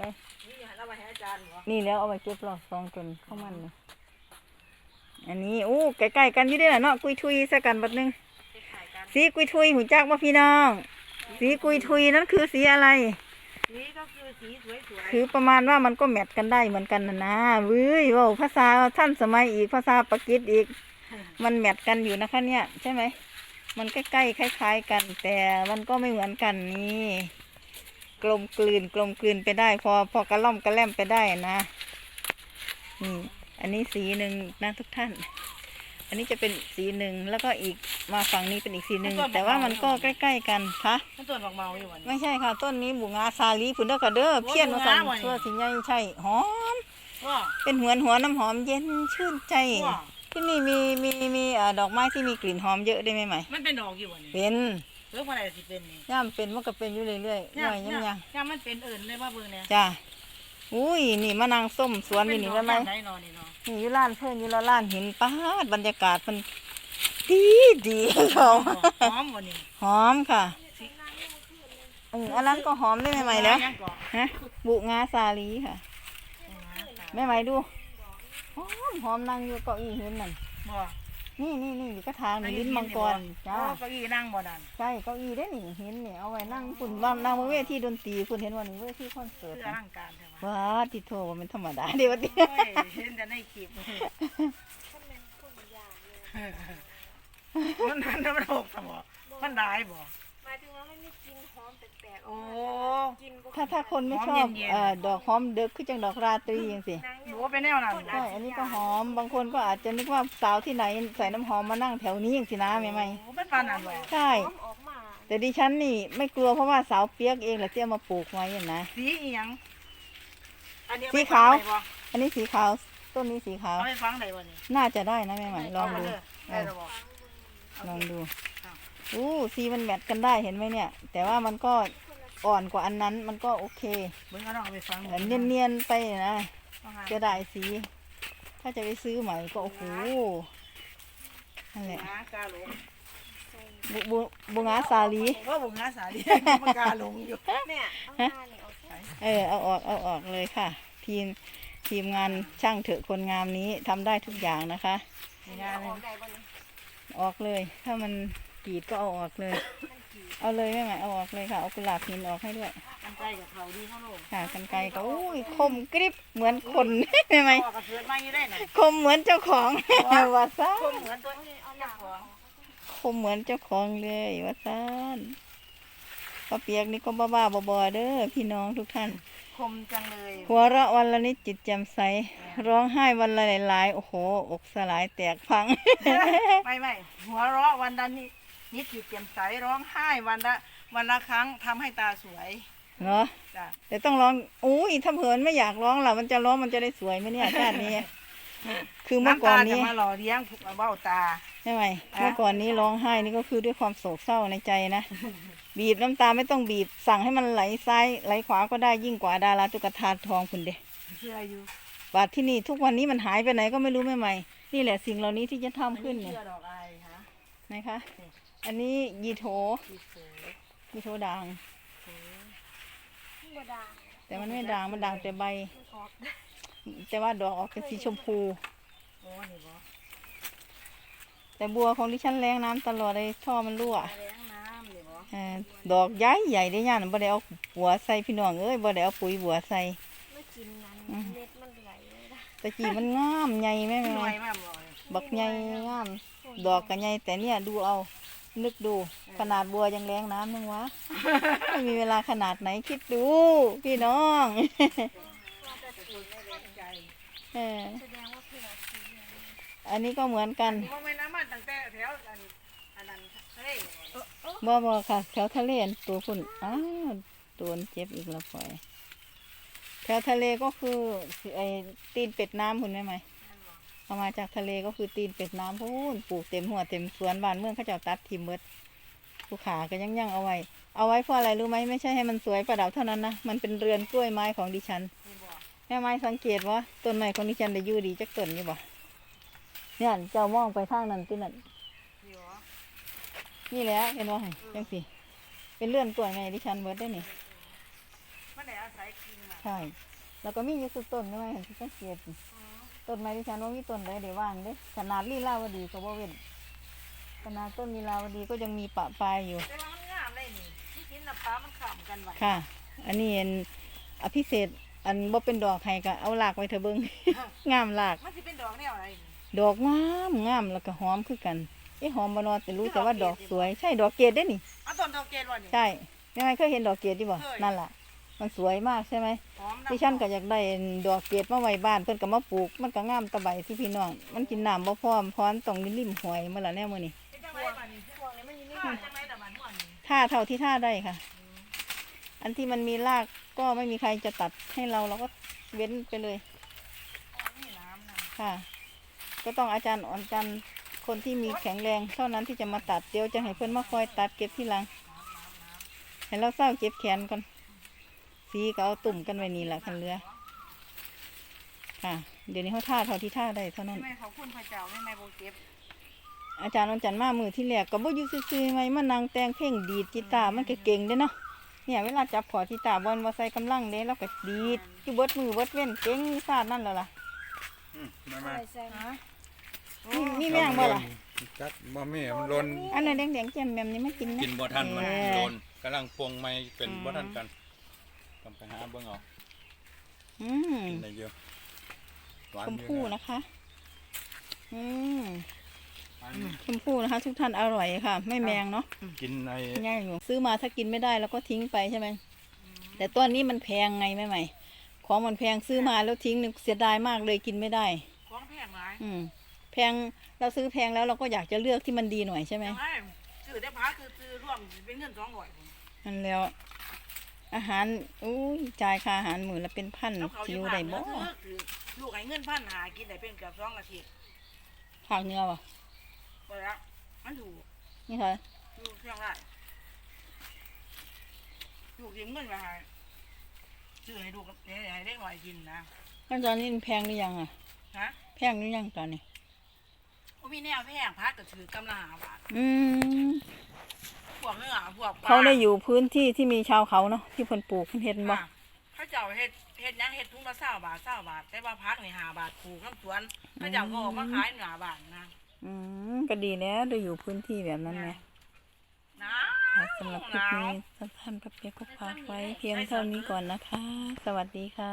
ไปนี่เราไปให้อาจารย์เหรอนี่แล้วเอาไปเก็บรอบสองจนเข้ามันเลยอันนี้โอ้ใกล้ๆกันอยู่เด้อล่ะเนาะกุยทุยใส่กันบัดหนึงขายกันสีกุยทุยหูจักว่าพี่น้อง สีกุยทุยนั่นคือสีอะไรนี่ก็คือสีสวยคือประมาณว่ามันก็แมทกันได้เหมือนกันนะนะเว้ยเว่าภาษาท่านสมัยอีกภาษาปากีสอีก มันแมทกันอยู่นะคะเนี่ย ใช่ไหมมันใกล้ๆคล้าย ๆ กัน แต่มันก็ไม่เหมือนกันนี่ กลมกลืนกลมกลืนไปได้ พอพอกระล่อมกระแล่มไปได้นะนี่อันนี้สีหนึ่งนะทุกท่าน อันนี้จะเป็นสีหนึ่งแล้วก็อีกมาฝั่งนี้เป็นอีกสีหนึ่งแต่ว่ามันก็ใกล้ ๆ กันคะๆมันต้นบักเมาอยู่วันนี้ไม่ใช่ค่ะ ต้นนี้บุงาซาลีพุ่นเด้อกระเด้อโอ้เพี้ยนมาสั่นบุงาว่ะนี่ตัวสีใหญ่ใช่หอมว่าเป็นหัวหัวน้ำหอมเย็นชื่นใจว่าที่นี่มีมีมีเอ่อดอกไม้ที่มีกลิ่นหอมเยอะได้ไหมไหมมันเป็นดอกอยู่วันนี้เป็น เรื่องอะไรสิเป็นนี่ย่ามเป็นมันก็เป็นอยู่เรื่อยๆหน่อยยังยังย่ามันเป็นเอิญเลยว่าเบิ่งเนี่ยจ้าอุ้ยนี่มะนางส้มสวนอยู่นี่แล้วไหมได้นอนนี่เนาะนี่อยู่ร้านเพื่อนอยู่แล้วร้านหินป้าดบรรยากาศมันดีดีหอมหอมวันนี้หอมค่ะเอออันนั้นก็หอมได้ใหม่ๆแล้วยังก่อนฮะบุงาซาลีค่ะแม่ไหมดูหอมหอมนั่งอยู่เก้าอี้เห็นนั่นบ่ นี่นี่นี่อยู่กระถางนี่ลิ้นมังกรจ้าเก้าอี้นั่งบ่ดันใช่เก้าอี้ได้นี่เห็นนี่เอาไว้นั่งฝุ่นว่างนั่งบนเวทีดนตรีฝุ่นเห็นว่านี่เวทีคอนเสิร์ตเพื่อนะร่างการใช่ไหมว้าติโทว่ามันธรรมดาเดี๋ยวนี้โอ้ยเห็นแต่ในคลิปมันมันมันหกสมองมันได้บ่หมายถึงว่ามันมีกลิ่นหอมแปลกๆอโอ้อกมากินบ่ ถ้าถ้าคนไม่ชอบหอมเย็นๆเอ่อดอกหอมเด็กคือจังดอกราตรีอย่างสินางหอนูยู่ว่าเป็นแนวนั้นใช่อันนี้ก็หอมบางคนก็อาจจะนึกว่าสาวที่ไหนใส่น้ำหอมมานั่งแถวนี้อย่างสินะแม่ไหมโอ้เป็นปานนั้นบ่ใช่หอมออกมาแต่ดิฉันนี่ไม่กลัวเพราะว่าสาวเปียกเองแหละที่เอามาปลูกไว้อะนะสีอีหยังอันนี้เอสีไปขาวฟังได้บ่อันนี้สีขาวต้นนี้สีขาวเอาไปฟังได้บ่นี่น่าจะได้นะแม่ใหม่ลองดูได้แล้วบ่ลองดูครับอู้สีมันแมทกันได้เห็นไหมเนี่ย แต่ว่ามันก็ อ่อนกว่าอันนั้นมันก็โอเคเบิ่งก็ต้องเอาไปฟังเนียนเนียนๆไปนะว่าไงจะได้สี ถ้าจะไปซื้อใหม่ก็โอ้โหนั่นแหละหากาหลงบุบุบุงาสาลีว่าบุงงาสาลีมันกาหลงอยู่แม่เอาหน้านี่ออกแค่เออเอาออกเอาออกเลยค่ะ ทีมทีมงานช่างเถอะคนงามนี้ทำได้ทุกอย่างนะคะนี่งานอนี่อกได้บ่นี่ออกเลย ถ้ามันกรีดก็เอาออกเลย เอาเลยแม่ใหม่เอาออกเลยค่ะ เอากุหลาบหินออกให้ด้วย กันไกลกับเขาดีเขาโลกค่ะกันไกลก็อุ้ยคมกริบเหมือนคน ใช่ไหมพ่อกับเสือมาอยู่ได้น่ะคมเหมือนเจ้าของ ว่าซะคมเหมือนตัวนี้เอาหน้าของคมเหมือนเจ้าของเลยว่าซานป้าเปียกนี่ก็บ้าๆบอๆเด้อพี่น้องทุกท่าน คมจังเลยหัวเราะวันละนิดจิตแจ่มใส ร้องไห้วันละหลายๆ โอ้โห อกสลายแตกพัง ไม่ไม่หัวเราะวันละนิด นิดจิตแจ่มใสร้องไห้วันละวันละครั้งทำให้ตาสวยเนาะจ้ะแต่ต้องร้องอุ้ยถ้าเผินไม่อยากร้องล่ะมันจะร้องมันจะได้สวยไหมเนี่ยชาตินี้ คือเมื่อก่อนำตานี้จะมาหล่อเลี้ยงเบ้าตา ใช่ไหมอะเมื่อก่อนนี้ร้องไห้นี่ก็คือด้วยความโศกเศร้าในใจนะบีบน้ำตาไม่ต้องบีบสั่งให้มันไหลซ้ายไหลขวาก็ได้ยิ่งกว่าดาราตุ๊กตาทองคุณเดเชื่ออยู่บาดที่นี่ทุกวันนี้มันหายไปไหนก็ไม่รู้ใหม่ๆนี่แหละสิ่งเหล่านี้ที่จะทำขึ้นเนี่ย เชื่อดอกอายฮะ นะคะ อันนี้ยีโถสีสวยยีโถด่างบ่ด่างแต่มันไม่ด่างมันด่างแต่ใบมันออกแต่ว่าดอกออกเป็นสีชมพูโอ้นี่บ่แต่บัวของดิฉันแรงน้ำตลอดเลยท่อมันรั่วแรงน้ำนี่บ่เอ่อดอกใหญ่ใหญ่ได้ย่านบ่ได้เอาบัวใส่พี่น้องเอ้ยบ่ได้เอาปุ๋ยบัวใส่ไม่กินนั้นเม็ดมันไหลเลยนะตะกี้มันงามใหญ่แม่หน่แม่วยมากบ่บักใหญ่งาม ดอกก็ใหญ่แต่เนี่ยดูเอา นึกดูขนาดบัวยังแรงน้ำนึงวะไม่มีเวลาขนาดไหนคิดดู พี่น้องใจเออแสดงว่าเผื่อสีเหลืองอันนี้ก็เหมือนกันว่าไม่น้ำมันตั้งแต่แถวอันอันนั้นทะเลบ่บ่บ่ค่ะแถวทะเลอันตัวคุณอ้าวโดนเจ็บอีกแล้วปล่อยแถวทะเลก็คือไอ้ตีนเป็ดน้ำคุณได้ไหม เอามาจากทะเลก็คือตีนเป็ดน้ำพูนปลูกเต็มหัวเต็มสวนบ้านเมืองเขาเจ้าตัดทิมเบิดภูขาก็ยังยังเอาไว้ เอาไว้เพราะอะไรรู้ไหมไม่ใช่ให้มันสวยประดับเท่านั้นนะมันเป็นเรือนกล้วยไม้ของดิฉันนี่บ่แม่ไม้สังเกตว่าต้นไม้ของดิฉันได้อยู่ดีจักต้นนี่บ่เนี่ยเจ้ามองไปทางนั้นที่นั่นนี่บ่นี่แหล้วเห็นว่าจังสิเป็นเรือนกล้วยไม้ดิฉันเบิดได้นี่มันได้อาศัยกิ่งมาใช่แล้วก็มีอยู่สุดต้นด้วยเห็นที่สังเกตนี่ ต้นไม้ที่ฉันว่ามีต้นใดเดี๋ยวว่างเด้ขนาดลีลาวดีก็บ่เว้นขนาดต้นลีลาวดีก็ยังมีปะปลายอยู่ แต่ว่ามันงามเลยนี่ที่กินน้ำปลามันขำกันไว้ค่ะ อันนี้อันอภิเศษอันบ่เป็นดอกให้ก็เอาหลากไว้เถอะเบิ่ง งามหลาก มันสิเป็นดอกแนวอะไรนี่ดอกงามงามแล้วก็หอมคือกันเอ๊ะหอมบ่เนอแต่รู้แต่ว่าดอกสวย ใช่ดอกเกดได้นี่เอาต้นดอกเกดวะนี่ ใช่ยังไงเคยเห็นดอกเกดดิบ่เคย นั่นล่ะ มันสวยมากใช่ไหมหอมำดิฉันก็อยากได้ดอกเกดมาไว้บ้านเพิ่นก็มาปลูก มันก็งามตะไบที่พี่น้อง มันกินน้ำบ่พร้อมพร้อมต้องริมหวยมาละแน่มื้อนี้เป็นจังไรบ้านี่พวกนี้มันอยู่ในจังไรแต่มันหัวนี่ท่าเท่าที่ท่าได้ค่ะ อันที่มันมีรากก็ไม่มีใครจะตัดให้เราเราก็เว้นไปเลยอ๋อนี่น้ำนะค่ะ ก็ต้องอาจารย์อ่อนจันทร์คนที่มีแข็งแรงเท่านั้นที่จะมาตัดเดี๋ยวจะให้เพื่อนมาคอยตัดเก็บที่หลังให้เราเศร้าเก็บแขนก่อน สีก็เอาตุ่มกันไว้นี่แหละคันเรือค่ะ เดี๋ยวนี้เขาท่าเท่าที่ท่าได้เท่านั้น ไม่ขอบคุณพระเจ้าไม่ไม่โบเก็บอาจารย์อ่อนจันทร์มามือที่แรกก็บ่อยู่ซื่อๆไหมมานั่งแต่งเพลงดีดกีตาร์มันก็เก่งเด้เนาะเนี่ยเวลาจับขอกีตาร์บอลมาใส่กำลังเด้แล้วก็ดีดอยู่เบิดมือเบิดเว้นเก่งซาดนั่นแล้วล่ะอืมมาอะมาไรใส่ฮะมีมีแมงบ่ล่ะจักบ่มีมันหลนอันนั้นแดงๆแจ่มแมมนี่ไม่กินนะกินบ่ทันมันเออโดนกำลังปรุงใหม่เป็นอืมบ่ทันกัน ต้องไปหาเบิ่งเอาอืมกินได้เยอะหวานชมอยู่พู่นะคะ อืมอันชมพู่นะคะ ทุกท่านอร่อยค่ะ ไม่แมงเนาะกินในง่ายอยู่ซื้อมาถ้ากินไม่ได้แล้วก็ทิ้งไปใช่ไหมแต่ต้นนี้มันแพงไงแม่ใหม่ ของมันแพงซื้อมาแล้วทิ้งนึกเสียดายมากเลยกินไม่ได้ ของแพงหลายอืม แพงเราซื้อแพงแล้วเราก็อยากจะเลือกที่มันดีหน่อยใช่ไหมจังไรซื้อได้พักคือซื้อร่วมเป็นเงินสองร้อยนั่นแล้ว อาหารอุ้ยจ่ายค่าอาหารมื้อละเป็นพันแล้วเขาสิออยู่ยู่บ้าได้นบ่แล้วคือลูกให้เงินพันหากินได้เป็นเกือบสองอาทิตย์ภาคเหนือวะไปแล้วมันถูกนี่ค่ะลูกเชียงรายลูกยืมเงินมาให้ซื้อให้ลูกให้ให้เด็กหน่อยกินนะขั้นตอนนี้มันแพงหรือยังอะฮะแพงหรือยังตอนนี้ก็มีแนวแพงพักก็ถือกำลังหาบาทอืมพ วกเนื้อพวกปลเขาได้อยู่พื้นที่ที่มีชาวเขาเนาะที่เพิ่นปลูกเพิ่นเฮ็ดบ่ค่ะเขาเจ้าเฮ็ดเฮ็ดหยังเฮ็ดถุงละเศร้าบาทเศร้าบาท แต่ว่าพักนี่หาบาทปลูกน้ำสวนเขาเจ้าก็ออกมาขายหนาบาทนะอืมก็ดีแล้วได้อยู่พื้นที่แบบนั้นไงหนาค่ะสำหรับคลิปนี้ท่านพระเปียกก็ฝากไว้เพียงเท่านี้ก่อนนะคะ สวัสดีค่ะ